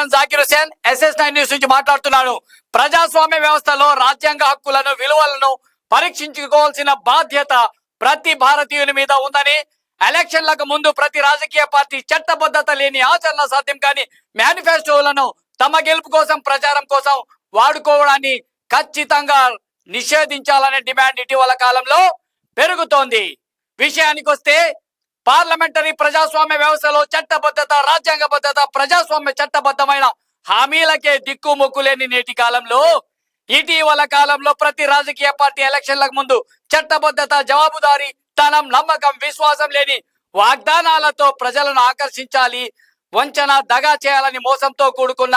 Comedian Zakir Hussain SS nine news నుంచి మాట్లాడుతున్నాను. ప్రజాస్వామ్య వ్యవస్థలో రాజ్యాంగ హక్కులను విలువలను పరీక్షించుకోవాల్సిన బాధ్యత ప్రతి భారతీయుని మీద ఉందని ఎలక్షన్లకు ముందు ప్రతి రాజకీయ పార్టీ చట్టబద్ధత లేని ఆచరణ సాధ్యం కాని మేనిఫెస్టోలను తమ గెలుపు కోసం ప్రచారం కోసం వాడుకోవడాన్ని ఖచ్చితంగా నిషేధించాలనే డిమాండ్ ఇటీవల కాలంలో పెరుగుతోంది. విషయానికి వస్తే పార్లమెంటరీ ప్రజాస్వామ్య వ్యవస్థలో చట్టబద్ధత రాజ్యాంగబద్ధత ప్రజాస్వామ్య చట్టబద్ధమైన హామీలకే దిక్కుముక్కు లేని నేటి కాలంలో ఇటీవల కాలంలో ప్రతి రాజకీయ పార్టీ ఎలక్షన్లకు ముందు చట్టబద్ధత జవాబుదారీ తనం నమ్మకం విశ్వాసం లేని వాగ్దానాలతో ప్రజలను ఆకర్షించాలి వంచన దగా చేయాలని మోసంతో కూడుకున్న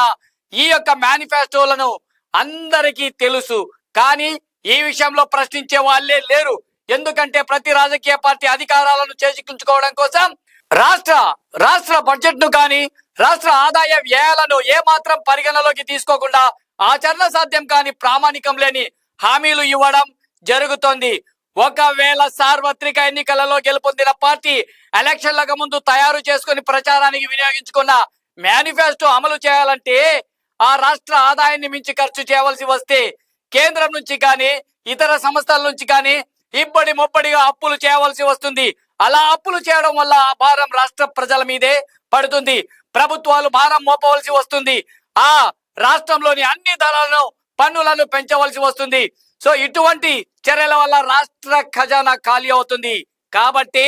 ఈ యొక్క మేనిఫెస్టోలను అందరికీ తెలుసు. కానీ ఈ విషయంలో ప్రశ్నించే వాళ్ళే లేరు. ఎందుకంటే ప్రతి రాజకీయ పార్టీ అధికారాలను చేజిక్కించుకోవడం కోసం రాష్ట్ర రాష్ట్ర బడ్జెట్ను కానీ రాష్ట్ర ఆదాయ వ్యయాలను ఏమాత్రం పరిగణలోకి తీసుకోకుండా ఆచరణ సాధ్యం కాని ప్రామాణికం లేని హామీలు ఇవ్వడం జరుగుతోంది. ఒకవేళ సార్వత్రిక ఎన్నికలలో గెలుపొందిన పార్టీ ఎలక్షన్లకు ముందు తయారు చేసుకుని ప్రచారానికి వినియోగించుకున్న మేనిఫెస్టో అమలు చేయాలంటే ఆ రాష్ట్ర ఆదాయాన్ని మించి ఖర్చు చేయవలసి వస్తే కేంద్రం నుంచి కానీ ఇతర సంస్థల నుంచి కానీ ఇబ్బడి ముబ్బడిగా అప్పులు చేయవలసి వస్తుంది. అలా అప్పులు చేయడం వల్ల ఆ భారం రాష్ట్ర ప్రజల మీదే పడుతుంది. ప్రభుత్వాలు భారం మోపవలసి వస్తుంది. ఆ రాష్ట్రంలోని అన్ని ధరలను పన్నులను పెంచవలసి వస్తుంది. సో ఇటువంటి చర్యల వల్ల రాష్ట్ర ఖజానా ఖాళీ అవుతుంది. కాబట్టి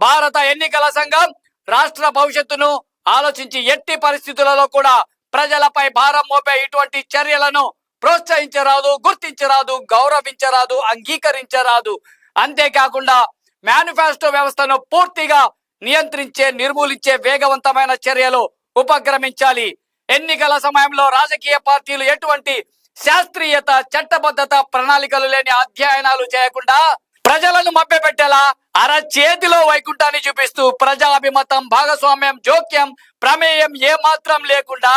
భారత ఎన్నికల సంఘం రాష్ట్ర భవిష్యత్తును ఆలోచించి ఎట్టి పరిస్థితులలో కూడా ప్రజలపై భారం మోపే ఇటువంటి చర్యలను ప్రోత్సహించరాదు గుర్తించరాదు గౌరవించరాదు అంగీకరించరాదు. అంతేకాకుండా మేనిఫెస్టో వ్యవస్థను పూర్తిగా నియంత్రించే నిర్మూలించే వేగవంతమైన చర్యలు ఉపక్రమించాలి. ఎన్నికల సమయంలో రాజకీయ పార్టీలు ఎటువంటి శాస్త్రీయత చట్టబద్ధత ప్రణాళికలు లేని అధ్యయనాలు చేయకుండా ప్రజలను మభ్యపెట్టేలా అర చేతిలో వైకుంఠాన్ని చూపిస్తూ ప్రజాభిమతం భాగస్వామ్యం జోక్యం ప్రమేయం ఏ మాత్రం లేకుండా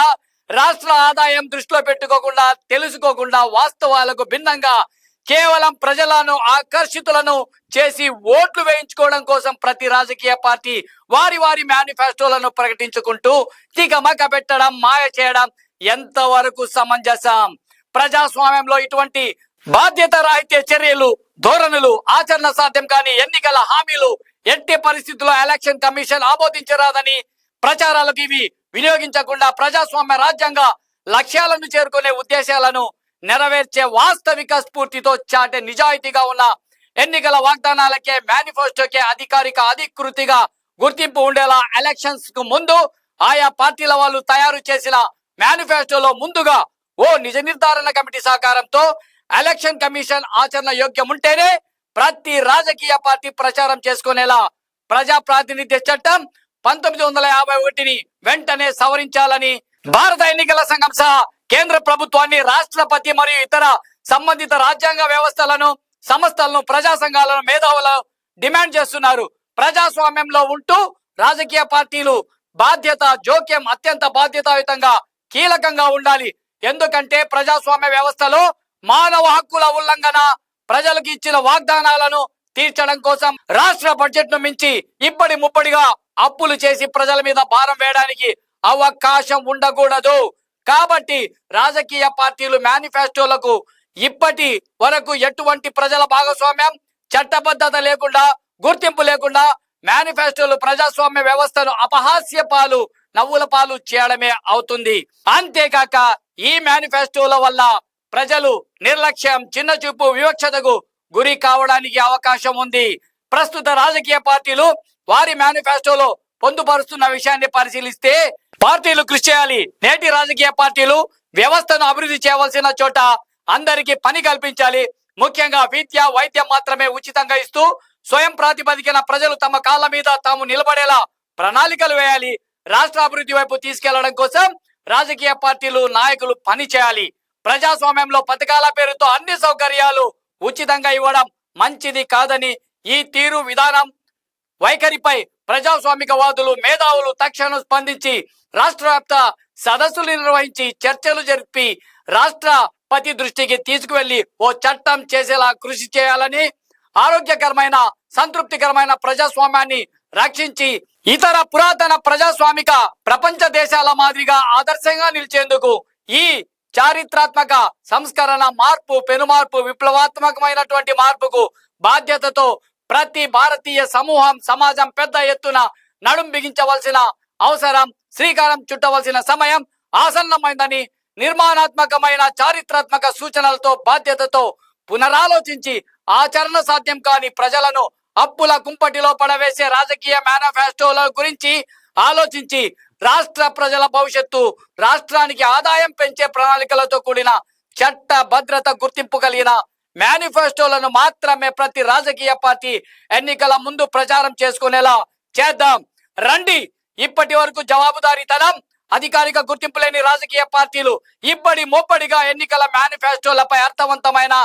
రాష్ట్ర ఆదాయం దృష్టిలో పెట్టుకోకుండా తెలుసుకోకుండా వాస్తవాలకు భిన్నంగా కేవలం ప్రజలను ఆకర్షితులను చేసి ఓట్లు వేయించుకోవడం కోసం ప్రతి రాజకీయ పార్టీ వారి వారి మేనిఫెస్టోలను ప్రకటించుకుంటూ తికమక పెట్టడం మాయ చేయడం ఎంతవరకు సమంజసం? ప్రజాస్వామ్యంలో ఇటువంటి బాధ్యత రాహిత్య చర్యలు ధోరణులు ఆచరణ సాధ్యం కాని ఎన్నికల హామీలు ఎట్టి పరిస్థితుల్లో ఎలక్షన్ కమిషన్ ఆమోదించరాదని ప్రచారాలకు ఇవి వినియోగించకుండా ప్రజాస్వామ్య రాజ్యాంగ లక్ష్యాలను చేరుకునే ఉద్దేశాలను నెరవేర్చే వాస్తవిక స్ఫూర్తితో చాటే నిజాయితీగా ఉన్న ఎన్నికల వాగ్దానాలకే మేనిఫెస్టోకే అధికారిక అధికృతిగా గుర్తింపు ఉండేలా ఎలక్షన్స్కు ముందు ఆయా పార్టీల వాళ్ళు తయారు చేసిన మేనిఫెస్టోలో ముందుగా ఓ నిజ నిర్ధారణ కమిటీ సహకారంతో ఎలక్షన్ కమిషన్ ఆచరణ యోగ్యం ఉంటేనే ప్రతి రాజకీయ పార్టీ ప్రచారం చేసుకునేలా ప్రజా ప్రాతినిధ్య చట్టం పంతొమ్మిది వందల యాభై ఒకటిని వెంటనే సవరించాలని భారత ఎన్నికల సంఘం సహా కేంద్ర ప్రభుత్వాన్ని రాష్ట్రపతి మరియు ఇతర సంబంధిత రాజ్యాంగ వ్యవస్థలను సంస్థలను ప్రజా సంఘాలను మేధావులను డిమాండ్ చేస్తున్నారు. ప్రజాస్వామ్యంలో ఉంటూ రాజకీయ పార్టీలు బాధ్యత జోక్యం అత్యంత బాధ్యతాయుతంగా కీలకంగా ఉండాలి. ఎందుకంటే ప్రజాస్వామ్య వ్యవస్థలో మానవ హక్కుల ఉల్లంఘన ప్రజలకు ఇచ్చిన వాగ్దానాలను తీర్చడం కోసం రాష్ట్ర బడ్జెట్ను మించి ఇప్పటి ముప్పటిగా అప్పులు చేసి ప్రజల మీద భారం వేయడానికి అవకాశం ఉండకూడదు. కాబట్టి రాజకీయ పార్టీలు మేనిఫెస్టోలకు ఇప్పటి వరకు ఎటువంటి ప్రజల భాగస్వామ్యం చట్టబద్ధత లేకుండా గుర్తింపు లేకుండా మేనిఫెస్టోలు ప్రజాస్వామ్య వ్యవస్థను అపహాస్య పాలు నవ్వుల పాలు చేయడమే అవుతుంది. అంతేకాక ఈ మేనిఫెస్టోల వల్ల ప్రజలు నిర్లక్ష్యం చిన్న చూపు వివక్షతకు గురి కావడానికి అవకాశం ఉంది. ప్రస్తుత రాజకీయ పార్టీలు వారి మేనిఫెస్టోలో పొందుపరుస్తున్న విషయాన్ని పరిశీలిస్తే పార్టీలు కృషి చేయాలి. నేటి రాజకీయ పార్టీలు వ్యవస్థను అభివృద్ధి చేయవలసిన చోట అందరికీ పని కల్పించాలి. ముఖ్యంగా విద్య వైద్యం మాత్రమే ఉచితంగా ఇస్తూ స్వయం ప్రాతిపదికన ప్రజలు తమ కాళ్ళ మీద తాము నిలబడేలా ప్రణాళికలు వేయాలి. రాష్ట్ర అభివృద్ధి వైపు తీసుకెళ్ళడం కోసం రాజకీయ పార్టీలు నాయకులు పని చేయాలి. ప్రజాస్వామ్యంలో పథకాల పేరుతో అన్ని సౌకర్యాలు ఉచితంగా ఇవ్వడం మంచిది కాదని ఈ తీరు విధానం వైఖరిపై ప్రజాస్వామికవాదులు మేధావులు తక్షణం స్పందించి రాష్ట్ర వ్యాప్త సదస్సులు నిర్వహించి చర్చలు జరిపి రాష్ట్రపతి దృష్టికి తీసుకువెళ్ళి ఓ చట్టం చేసేలా కృషి చేయాలని ఆరోగ్యకరమైన సంతృప్తికరమైన ప్రజాస్వామ్యాన్ని రక్షించి ఇతర పురాతన ప్రజాస్వామిక ప్రపంచ దేశాల మాదిరిగా ఆదర్శంగా నిలిచేందుకు ఈ చారిత్రాత్మక సంస్కరణ మార్పు పెనుమార్పు విప్లవాత్మకమైనటువంటి మార్పుకు బాధ్యతతో ప్రతి భారతీయ సమూహం సమాజం పెద్ద ఎత్తున నడుం బిగించవలసిన అవసరం శ్రీకారం చుట్టవలసిన సమయం ఆసన్నమైందని నిర్మాణాత్మకమైన చారిత్రాత్మక సూచనలతో బాధ్యతతో పునరాలోచించి ఆచరణ సాధ్యం కాని ప్రజలను అప్పుల కుంపటిలో పడవేసే రాజకీయ మేనిఫెస్టోల గురించి ఆలోచించి రాష్ట్ర ప్రజల భవిష్యత్తు రాష్ట్రానికి ఆదాయం పెంచే ప్రణాళికలతో కూడిన చట్ట భద్రత గుర్తింపు కలిగిన మేనిఫెస్టోలను మాత్రమే ప్రతి రాజకీయ పార్టీ ఎన్నికల ముందు ప్రచారం చేసుకునేలా చేద్దాం. రండి ఇప్పటి వరకు జవాబుదారీతనం అధికారిక గుర్తింపు లేని రాజకీయ పార్టీలు ఇప్పటి మోపడిగా ఎన్నికల మేనిఫెస్టోలపై అర్థవంతమైన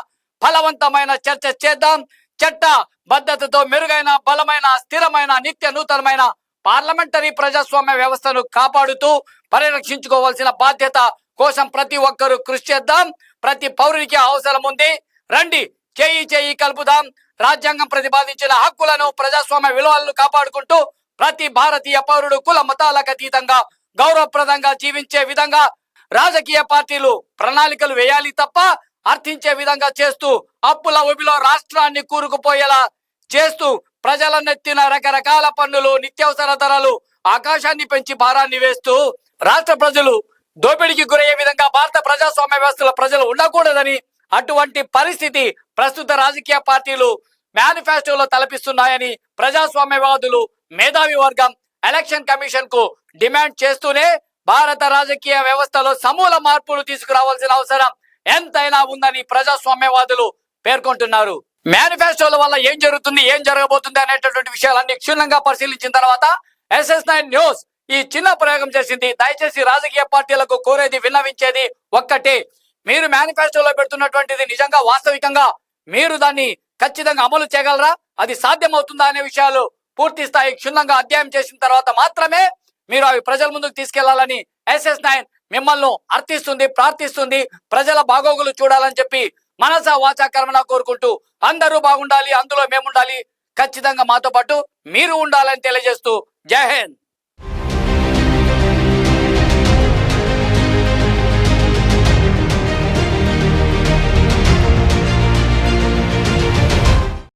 ఫలవంతమైన చర్చ చేద్దాం. చట్ట భద్రతతో మెరుగైన బలమైన స్థిరమైన నిత్య నూతనమైన పార్లమెంటరీ ప్రజాస్వామ్య వ్యవస్థను కాపాడుతూ పరిరక్షించుకోవాల్సిన బాధ్యత కోసం ప్రతి ఒక్కరూ కృషి చేద్దాం. ప్రతి పౌరునికి అవసరం ఉంది. రండి. చేయి చేయి కలుపుదాం. రాజ్యాంగం ప్రతిపాదించిన హక్కులను ప్రజాస్వామ్య విలువలను కాపాడుకుంటూ ప్రతి భారతీయ పౌరుడు కుల మతాలకు అతీతంగా గౌరవప్రదంగా జీవించే విధంగా రాజకీయ పార్టీలు ప్రణాళికలు వేయాలి తప్ప అర్థించే విధంగా చేస్తూ అప్పుల ఊబిలో రాష్ట్రాన్ని కూరుకుపోయేలా చేస్తూ ప్రజల నెత్తిన రకరకాల పన్నులు నిత్యావసర ధరలు ఆకాశాన్ని పెంచి భారాన్ని వేస్తూ రాష్ట్ర ప్రజలు దోపిడీకి గురయ్యే విధంగా భారత ప్రజాస్వామ్య వ్యవస్థలో ప్రజలు ఉండకూడదని అటువంటి పరిస్థితి ప్రస్తుత రాజకీయ పార్టీలు మేనిఫెస్టోలో తలపిస్తున్నాయని ప్రజాస్వామ్యవాదులు మేధావి వర్గం ఎలక్షన్ కమిషన్కు డిమాండ్ చేస్తూనే భారత రాజకీయ వ్యవస్థలో సమూల మార్పులు తీసుకురావాల్సిన అవసరం ఎంతైనా ఉందని ప్రజాస్వామ్యవాదులు పేర్కొంటున్నారు. మేనిఫెస్టోల వల్ల ఏం జరుగుతుంది ఏం జరగబోతుంది అనేటటువంటి విషయాలన్నీ క్షుణ్ణంగా పరిశీలించిన తర్వాత ఎస్ఎస్ నైన్ న్యూస్ ఈ చిన్న ప్రయోగం చేసింది. దయచేసి రాజకీయ పార్టీలకు కోరేది విన్నవించేది ఒక్కటే. మీరు మేనిఫెస్టోలో పెడుతున్నటువంటిది నిజంగా వాస్తవికంగా మీరు దాన్ని ఖచ్చితంగా అమలు చేయగలరా? అది సాధ్యమవుతుందా అనే విషయాలు పూర్తి స్థాయి క్షుణ్ణంగా అధ్యయనం చేసిన తర్వాత మాత్రమే మీరు అవి ప్రజల ముందుకు తీసుకెళ్ళాలని ఎస్ఎస్ నైన్ మిమ్మల్ని అర్థిస్తుంది ప్రార్థిస్తుంది. ప్రజల బాగోగులు చూడాలని చెప్పి మనస వాచా కోరుకుంటూ అందరూ బాగుండాలి అందులో మేముండాలి. ఖచ్చితంగా మాతో పాటు మీరు ఉండాలని తెలియజేస్తూ జై హింద్.